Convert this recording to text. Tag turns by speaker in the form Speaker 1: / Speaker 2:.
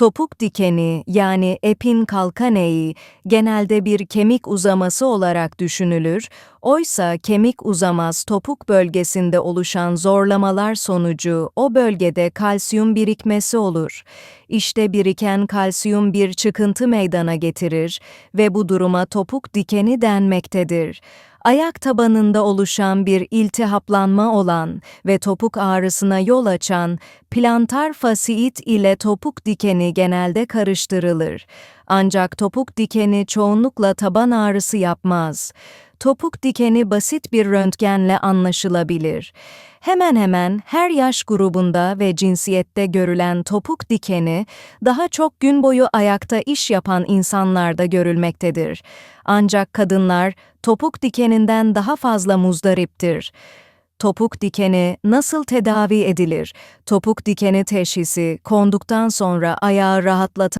Speaker 1: Topuk dikeni yani epin kalkaneyi genelde bir kemik uzaması olarak düşünülür, oysa kemik uzamaz topuk bölgesinde oluşan zorlamalar sonucu o bölgede kalsiyum birikmesi olur. İşte biriken kalsiyum bir çıkıntı meydana getirir ve bu duruma topuk dikeni denmektedir. Ayak tabanında oluşan bir iltihaplanma olan ve topuk ağrısına yol açan plantar fasiit ile topuk dikeni genelde karıştırılır. Ancak topuk dikeni çoğunlukla taban ağrısı yapmaz. Topuk dikeni basit bir röntgenle anlaşılabilir. Hemen hemen her yaş grubunda ve cinsiyette görülen topuk dikeni daha çok gün boyu ayakta iş yapan insanlarda görülmektedir. Ancak kadınlar topuk dikeninden daha fazla muzdariptir. Topuk dikeni nasıl tedavi edilir? Topuk dikeni teşhisi konduktan sonra ayağı rahatlatan